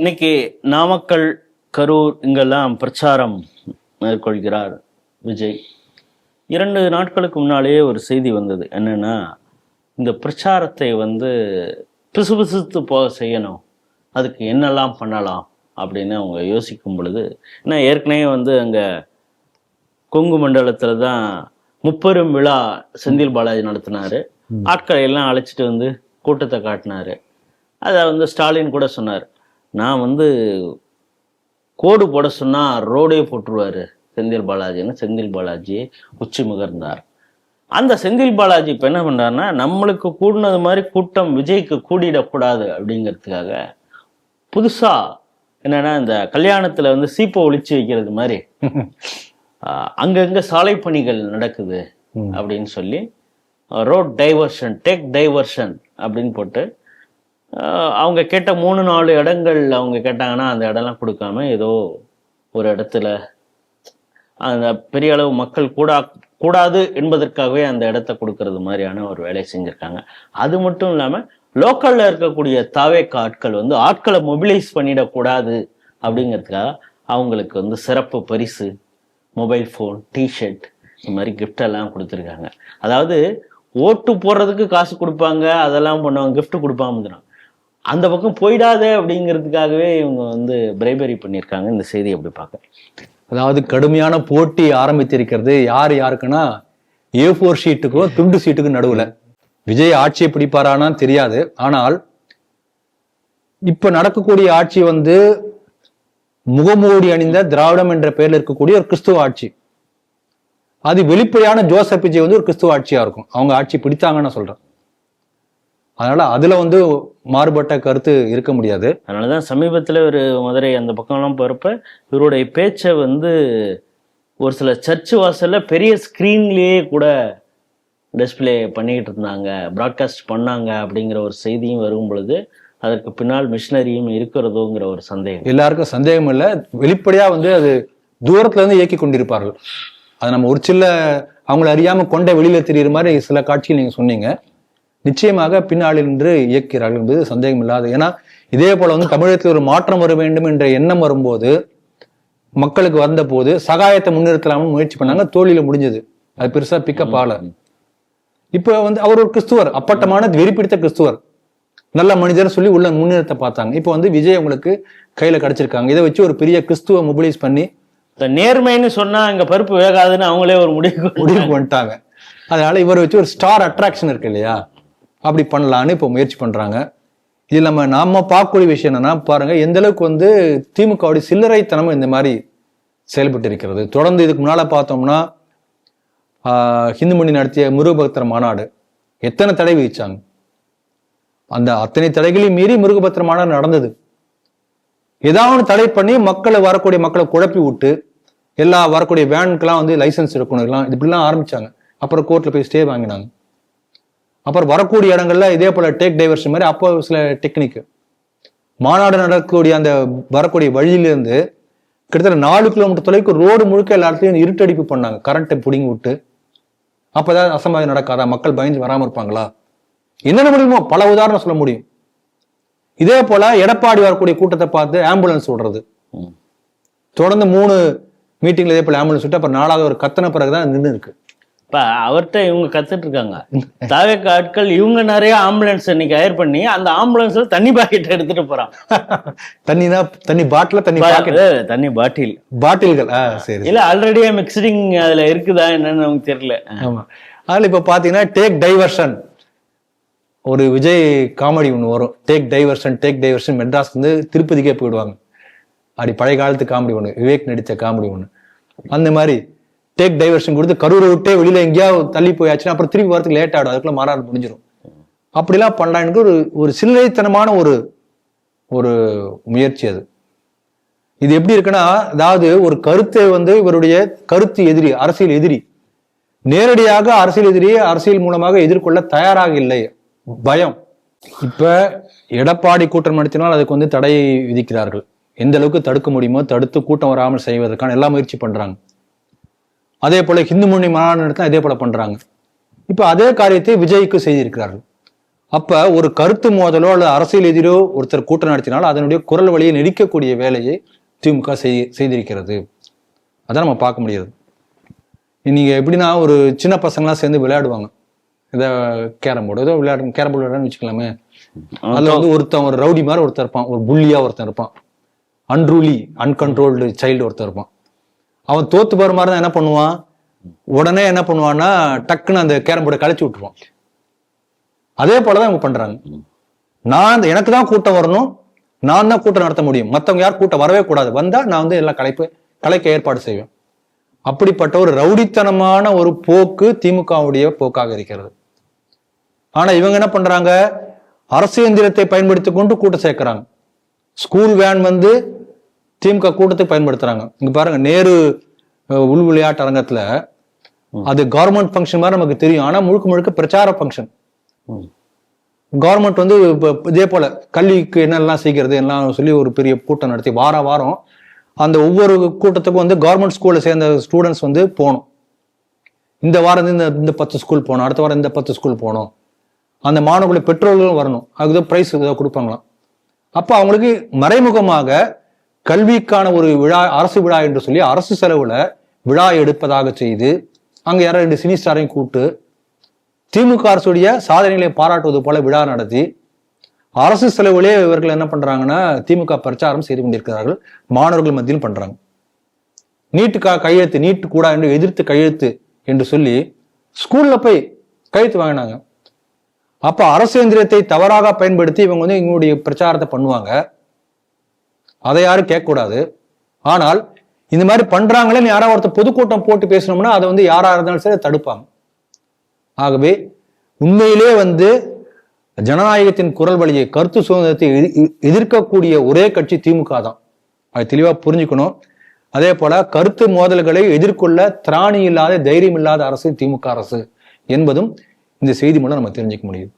இன்னைக்கு நாமக்கல் கரூர் இங்கெல்லாம் பிரச்சாரம் மேற்கொள்கிறார் விஜய். இரண்டு நாட்களுக்கு முன்னாலேயே ஒரு செய்தி வந்தது. என்னன்னா இந்த பிரச்சாரத்தை வந்து பிசுபிசுத்து போக செய்யணும். அதுக்கு என்னெல்லாம் பண்ணலாம் அப்படின்னு அவங்க யோசிக்கும் பொழுது ஏன்னா ஏற்கனவே வந்து அங்கே கொங்கு மண்டலத்தில் தான் முப்பெரும் விழா செந்தில் பாலாஜி நடத்தினாரு. ஆட்களை எல்லாம் அழைச்சிட்டு வந்து கூட்டத்தை காட்டினாரு. அதை வந்து ஸ்டாலின் கூட சொன்னார். நான் வந்து கோடு போட சொன்னா ரோடே போட்டுருவாரு செந்தில் பாலாஜின்னு செந்தில் பாலாஜி உச்சி முகர்ந்தார் அந்த செந்தில் பாலாஜி இப்போ என்ன பண்றாருன்னா நம்மளுக்கு கூடினது மாதிரி கூட்டம் விஜய்க்கு கூடிடக்கூடாது அப்படிங்கிறதுக்காக புதுசா என்னன்னா இந்த கல்யாணத்துல வந்து சீப்பை ஒளிச்சு வைக்கிறது மாதிரி அங்கங்க சாலை பணிகள் நடக்குது. அப்படின்னு சொல்லி ரோட் டைவர்ஷன் டேக் டைவர்ஷன் அப்படின்னு போட்டு அவங்க கேட்ட மூணு நாலு இடங்கள் அவங்க கேட்டாங்கன்னா அந்த இடம்லாம் கொடுக்காம ஏதோ ஒரு இடத்துல அந்த பெரிய அளவு மக்கள் கூட கூடாது என்பதற்காகவே அந்த இடத்த கொடுக்கறது மாதிரியான ஒரு வேலையை செஞ்சுருக்காங்க. அது மட்டும் இல்லாமல் லோக்கலில் இருக்கக்கூடிய தாவேக்க ஆட்கள் வந்து ஆட்களை மொபிலைஸ் பண்ணிடக்கூடாது அப்படிங்கிறதுக்காக அவங்களுக்கு வந்து சிறப்பு பரிசு மொபைல் ஃபோன் டிஷர்ட் இந்த மாதிரி கிஃப்டெல்லாம் கொடுத்துருக்காங்க. அதாவது ஓட்டு போடுறதுக்கு காசு கொடுப்பாங்க அதெல்லாம் பண்ணுவாங்க கிஃப்ட் கொடுப்பாங்க அந்த பக்கம் போயிடாதே அப்படிங்கிறதுக்காகவே இவங்க வந்து பிரைபரி பண்ணியிருக்காங்க. இந்த செய்தி எப்படி பார்க்க? அதாவது கடுமையான போட்டி ஆரம்பித்திருக்கிறது யார் யாருக்குன்னா ஏ ஃபோர் ஷீட்டுக்கும் துண்டு சீட்டுக்கும் நடுவில். விஜய் ஆட்சியை பிடிப்பாரானா தெரியாது. ஆனால் இப்ப நடக்கக்கூடிய ஆட்சி வந்து முகமூடி அணிந்த திராவிடம் என்ற பெயரில் இருக்கக்கூடிய ஒரு கிறிஸ்துவ ஆட்சி. அது வெளிப்படையான ஜோசப் விஜய் வந்து ஒரு கிறிஸ்துவ ஆட்சியா இருக்கும். அவங்க ஆட்சி பிடித்தாங்கன்னு நான் சொல்றேன். அதனால அதுல வந்து மாறுபட்ட கருத்து இருக்க முடியாது. அதனாலதான் சமீபத்துல ஒரு மதுரை அந்த பக்கம்லாம் போறப்ப இவருடைய பேச்சை வந்து ஒரு சில சர்ச் வாசல்ல பெரிய ஸ்க்ரீன்லயே கூட டிஸ்ப்ளே பண்ணிக்கிட்டு இருந்தாங்க ப்ராட்காஸ்ட் பண்ணாங்க அப்படிங்கிற ஒரு செய்தியும் வரும் பொழுது அதற்கு பின்னால் மிஷினரியும் இருக்கிறதோங்கிற ஒரு சந்தேகம். எல்லாருக்கும் சந்தேகம் இல்லை. வெளிப்படையா வந்து அது தூரத்துல இருந்து இயக்கி கொண்டிருப்பார்கள். அது நம்ம ஒரு சில அவங்கள அறியாம கொண்ட வெளியில தெரியுற மாதிரி சில காட்சிகள் நீங்க சொன்னீங்க. நிச்சயமாக பின்னாளில் நின்று இயக்கிறார்கள் என்பது சந்தேகம் இல்லாத ஏன்னா இதே போல வந்து தமிழகத்தில் ஒரு மாற்றம் வர வேண்டும் என்ற எண்ணம் வரும்போது மக்களுக்கு வந்த போது சகாயத்தை முன்னிறுத்தலாம்னு முயற்சி பண்ணாங்க தோல்வியில முடிஞ்சது. அது பெருசா பிக்கப் ஆகல. இப்ப வந்து அவர் ஒரு கிறிஸ்துவர் அப்பட்டமான வெறி பிடித்த கிறிஸ்துவர். நல்ல மனிதர் சொல்லி உள்ள முன்னிறுத்த பார்த்தாங்க. இப்போ வந்து விஜய் அவங்களுக்கு கையில கிடைச்சிருக்காங்க. இதை வச்சு ஒரு பெரிய கிறிஸ்துவ மொபிலைஸ் பண்ணி நேர்மைன்னு சொன்னா அங்க பருப்பு வேகாதுன்னு அவங்களே ஒரு முடிவு முடிவுக்கு வந்துட்டாங்க. அதனால இவரை வச்சு ஒரு ஸ்டார் அட்ராக்ஷன் இருக்கு இல்லையா? அப்படி பண்ணலான்னு இப்போ முயற்சி பண்ணுறாங்க இது நம்ம நாம பார்க்கக்கூடிய விஷயம் என்னன்னா பாருங்க எந்த அளவுக்கு வந்து திமுகவுடைய சில்லறைத்தனமும் இந்த மாதிரி செயல்பட்டு இருக்கிறது தொடர்ந்து இதுக்கு முன்னால பார்த்தோம்னா ஹிந்துமணி ஹிந்து மணி நடத்திய முருகபக்தர் மாநாடு எத்தனை தடை விதிச்சாங்க? அந்த அத்தனை தடைகளையும் மீறி முருகபக்தர் மாநாடு நடந்தது. ஏதாவது தடை பண்ணி மக்களை வரக்கூடிய மக்களை குழப்பி விட்டு எல்லா வரக்கூடிய வேனுக்கெல்லாம் வந்து லைசன்ஸ் இருக்கணும் எல்லாம் இப்படிலாம் ஆரம்பிச்சாங்க. அப்புறம் கோர்ட்டில் போய் ஸ்டே வாங்கினாங்க. அப்புறம் வரக்கூடிய இடங்கள்ல இதே போல டேக் டைவர்ஷன் மாதிரி அப்போ சில டெக்னிக் மாநாடு நடக்கக்கூடிய அந்த வரக்கூடிய வழியிலிருந்து கிட்டத்தட்ட நாலு கிலோமீட்டர் தொலைவுக்கு ரோடு முழுக்க எல்லா இடத்துலயும் இருட்டடிப்பு பண்ணாங்க. கரண்ட்டை பிடுங்கி விட்டு. அப்பதான் அசம்பாவிதம் நடக்காதா? மக்கள் பயந்து வராம இருப்பாங்களா? என்னென்ன முடியுமோ பல உதாரணம் சொல்ல முடியும். இதே போல எடப்பாடி வரக்கூடிய கூட்டத்தை பார்த்து ஆம்புலன்ஸ் விடுறது. தொடர்ந்து மூணு மீட்டிங்ல இதே போல ஆம்புலன்ஸ் விட்டு அப்புறம் நாலாவது ஒரு கத்தன பிறகுதான் நின்று இருக்கு இப்ப அவர்கிட்ட இவங்க கத்துட்டு இருக்காங்க. தாவேக்க ஆட்கள் இவங்க நிறைய ஆம்புலன்ஸ் இன்னைக்கு ஹயர் பண்ணி அந்த ஆம்புலன்ஸ்ல தண்ணி பாக்கெட் எடுத்துட்டு போறான். தண்ணினா தண்ணி பாட்டில தண்ணி பாக்கெட் தண்ணி பாட்டில் பாட்டில்கள் சரி இல்ல ஆல்ரெடியே மிக்சிங் அதுல இருக்குதா என்னன்னு நமக்கு தெரியல. ஆமா. அதனால இப்ப பாத்தீங்கன்னா டேக் டைவர்ஷன் ஒரு விஜய் காமெடி ஒன்று வரும். Take diversion take diversion Madras வந்து திருப்பதிக்கே போயிடுவாங்க. அப்படி பழைய காலத்து காமெடி ஒன்று விவேக் நடித்த காமெடி ஒன்று அந்த மாதிரி. டேக் டைவர்ஷன் கொடுத்து கரூரை விட்டே வெளியில எங்கேயாவது தள்ளி போயாச்சுன்னா அப்புறம் திருப்பி வரதுக்கு லேட் ஆகிடும் அதுக்குள்ள மாறாடு முடிஞ்சிடும் அப்படிலாம் பண்ணலான்னு ஒரு ஒரு சில்லறைத்தனமான ஒரு ஒரு முயற்சி அது. இது எப்படி இருக்குன்னா அதாவது ஒரு கருத்தை வந்து இவருடைய கருத்து எதிரி அரசியல் எதிரி நேரடியாக அரசியல் எதிரியை அரசியல் மூலமாக எதிர்கொள்ள தயாராக இல்லை. பயம். இப்ப எடப்பாடி கூட்டம் நடத்தினால் அதுக்கு வந்து தடை விதிக்கிறார்கள். எந்த அளவுக்கு தடுக்க முடியுமோ தடுத்து கூட்டம் வராமல் செய்வதற்கான எல்லா முயற்சி பண்றாங்க. அதே போல ஹிந்து முன்னணி மாநாடு நடத்தினா அதே போல பண்றாங்க. இப்ப அதே காரியத்தை விஜய்க்கு செய்திருக்கிறார்கள். அப்ப ஒரு கருத்து மோதலோ அல்லது அரசியல் எதிரோ ஒருத்தர் கூட்டம் நடத்தினால் அதனுடைய குரல் வழியை நெரிக்கக்கூடிய வேலையை திமுக செய் செய்திருக்கிறது. அதான் நம்ம பார்க்க முடியாது நீங்க எப்படின்னா ஒரு சின்ன பசங்களாம் சேர்ந்து விளையாடுவாங்க. இதை கேரம் போர்டு ஏதோ விளையாடு கேரம் போர்டு விளையாடுன்னு வச்சுக்கலாமே. அதுல வந்து ஒருத்தன் ஒரு ரவுடி மாதிரி ஒருத்தன் இருப்பான். ஒரு புள்ளியா ஒருத்தன் இருப்பான். அன்ரூலி அன்கண்ட்ரோல்டு சைல்டு ஒருத்தன் இருப்பான். அவன் தோத்து போற மாதிரி தான் என்ன பண்ணுவான்? உடனே என்ன பண்ணுவான்னா டக்குன்னு அந்த கேரம் போர்டை கழிச்சு விட்டுருவான். அதே போலதான் இவங்க பண்றாங்க. நான் எனக்கு தான் கூட்டம் வரணும். நான் தான் கூட்டம் நடத்த முடியும். மத்தவங்க யார் கூட்டம் வரவே கூடாது. வந்தா நான் வந்து எல்லாம் கலைப்பு கலைக்க ஏற்பாடு செய்வேன். அப்படிப்பட்ட ஒரு ரவுடித்தனமான ஒரு போக்கு திமுகவுடைய போக்காக இருக்கிறது. ஆனா இவங்க என்ன பண்றாங்க? அரசு எந்திரத்தை பயன்படுத்தி கொண்டு கூட்டம் சேர்க்கிறாங்க. ஸ்கூல் வேன் வந்து திமுக கூட்டத்துக்கு பயன்படுத்துறாங்க. இங்க பாருங்க நேரு உள் விளையாட்டு அரங்கத்துல அது கவர்மெண்ட் ஃபங்க்ஷன் மாதிரி நமக்கு தெரியும். ஆனா முழுக்க முழுக்க பிரச்சார ஃபங்க்ஷன். கவர்மெண்ட் வந்து இதே போல கல்விக்கு என்னெல்லாம் செய்கிறது எல்லாம் சொல்லி ஒரு பெரிய கூட்டம் நடத்தி வார வாரம் அந்த ஒவ்வொரு கூட்டத்துக்கும் வந்து கவர்மெண்ட் ஸ்கூல்ல சேர்ந்த ஸ்டூடெண்ட்ஸ் வந்து போகணும். இந்த வாரம் இந்த இந்த பத்து ஸ்கூல் போகணும். அடுத்த வாரம் இந்த பத்து ஸ்கூல் போகணும். அந்த மாணவர்களுடைய பெற்றோர்களும் வரணும். அதுக்கு ப்ரைஸ் ஏதோ கொடுப்பாங்களாம். அப்போ அவங்களுக்கு மறைமுகமாக கல்விக்கான ஒரு விழா அரசு விழா என்று சொல்லி அரசு செலவுல விழா எடுப்பதாக செய்து அங்க யாரோ ரெண்டு சினி ஸ்டாரையும் கூப்பிட்டு திமுக அரசுடைய சாதனைகளை பாராட்டுவது போல விழா நடத்தி அரசு செலவுலே இவர்கள் என்ன பண்றாங்கன்னா திமுக பிரச்சாரம் செய்து கொண்டிருக்கிறார்கள். மாணவர்கள் மத்தியில் பண்றாங்க. நீட்டுக்கா கையெழுத்து நீட்டு கூடா என்று எதிர்த்து கையெழுத்து என்று சொல்லி ஸ்கூல்ல போய் கையெழுத்து வாங்கினாங்க. அப்ப அரசு எந்திரத்தை தவறாக பயன்படுத்தி இவங்க வந்து இவங்களுடைய பிரச்சாரத்தை பண்ணுவாங்க. அதை யாரும் கேட்கக்கூடாது. ஆனால் இந்த மாதிரி பண்றாங்களேன்னு யாராவது ஒருத்தர் பொதுக்கூட்டம் போட்டு பேசணும்னா அதை வந்து யாரா இருந்தாலும் சரி தடுப்பாங்க. ஆகவே உண்மையிலே வந்து ஜனநாயகத்தின் குரல் வழியை கருத்து சுதந்திரத்தை எதிர்க்கக்கூடிய ஒரே கட்சி திமுக தான். அதை தெளிவா புரிஞ்சுக்கணும். அதே போல கருத்து மோதல்களை எதிர்கொள்ள திராணி இல்லாத தைரியம் இல்லாத அரசு திமுக அரசு என்பதும் இந்த செய்தி மூலம் நம்ம தெரிஞ்சுக்க முடியுது.